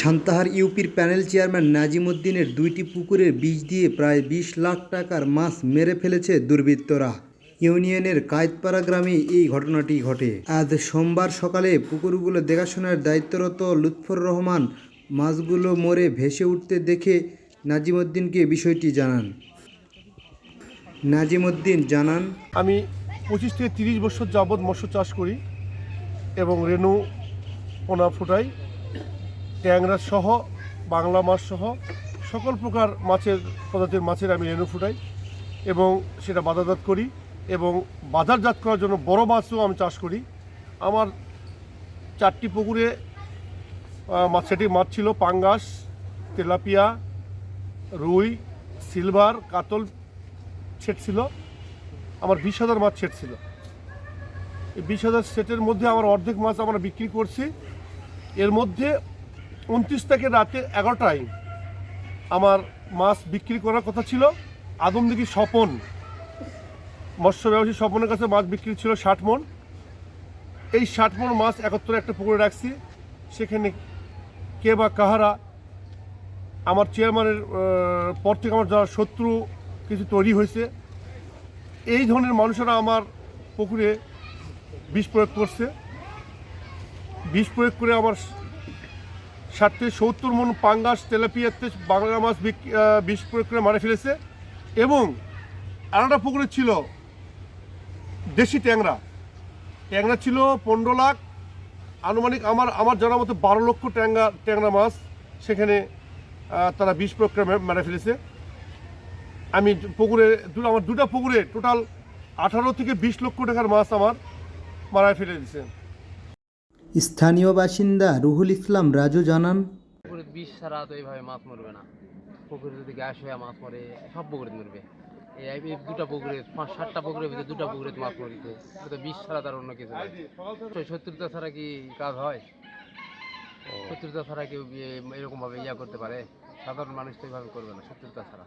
সান্তাহার ইউপির panel chairman Nazim উদ্দিনের দুইটি পুকুরের বীজ দিয়ে প্রায় বিশ লাখ টাকার মাছ মেরে ফেলেছে দুর্বৃত্তরা। ইউনিয়নের কায়েতপাড়া গ্রামে এই ঘটনাটি ঘটে। আজ সোমবার সকালে পুকুরগুলো দেখাশোনার দায়িত্বরত লুৎফর রহমান মাছগুলো মরে ভেসে উঠতে দেখে নাজিম উদ্দিনকে বিষয়টি জানান। নাজিম উদ্দিন জানান, আমি পঁচিশ থেকে তিরিশ বছর যাবৎ মৎস্য চাষ করি এবং রেনু পোনা ফুটাই। ট্যাংরা সহ, বাংলা মাছ সহ, সকল প্রকার মাছের প্রজাতির মাছের আমি রেনু ফুটাই এবং সেটা বাজারজাত করি এবং বাজারজাত করার জন্য বড় মাছও আমি চাষ করি। আমার চারটি পুকুরে মাছ সেটি মাছ ছিল, পাঙ্গাস, তেলাপিয়া, রুই, সিলভার, কাতল সেট ছিল, আমার বিশ হাজার মাছ সেট ছিল। এই বিশ হাজার সেটের মধ্যে আমার অর্ধেক মাছ আমরা বিক্রি করছি। এর মধ্যে উনত্রিশ থেকে রাতে এগারোটায় আমার মাছ বিক্রি করার কথা ছিল। আদমদিঘি স্বপন, মৎস্য ব্যবসায়ী স্বপনের কাছে মাছ বিক্রি ছিল ষাট মন। এই ষাট মন মাছ একত্রে একটা পুকুরে রাখছি। সেখানে কে বা কাহারা, আমার চেয়ারম্যানের পর থেকে আমার যারা শত্রু কিছু তৈরি হয়েছে, এই ধরনের মানুষেরা আমার পুকুরে বিষ প্রয়োগ করছে। বিষ প্রয়োগ করে আমার ষাট থেকে সত্তর মন পাঙ্গাস তেলাপিয়াতে বাংলা মাছ বিষ প্রয়োগ করে মারে ফেলেছে। এবং আরেকটা পুকুরে ছিল দেশি ট্যাংরা। ট্যাংরা ছিল পনেরো লাখ। আনুমানিক আমার আমার জানা মতো বারো লক্ষ ট্যাংরা ট্যাংরা মাছ সেখানে তারা বিষ প্রয়োগ করে মে- মেরে ফেলেছে। আমি পুকুরে দুটো আমার দুটা পুকুরে টোটাল আঠারো থেকে বিশ লক্ষ টাকার মাছ আমার মারায় ফেলে দিছে স্থানীয় বাসিন্দা রুহুল ইসলাম রাজু জানান, পুকুরে বিষ ছাড়া তো এইভাবে মাছ মরবে না। পুকুরে যদি গ্যাস হয়ে মাছ মরে, সব পুকুরে মরবে। এই দুটো পুকুরে, পাঁচ, সাতটা পুকুরের ভিতরে দুটো পুকুরে মাছ মরিতে তো বিষ ছাড়া তার অন্য কিছু নয় শত্রুতা ছাড়া কি কাজ হয়? শত্রুতা ছাড়া কেউ এরকমভাবে ইয়া করতে পারে? সাধারণ মানুষ তো এইভাবে করবে না, শত্রুতা ছাড়া।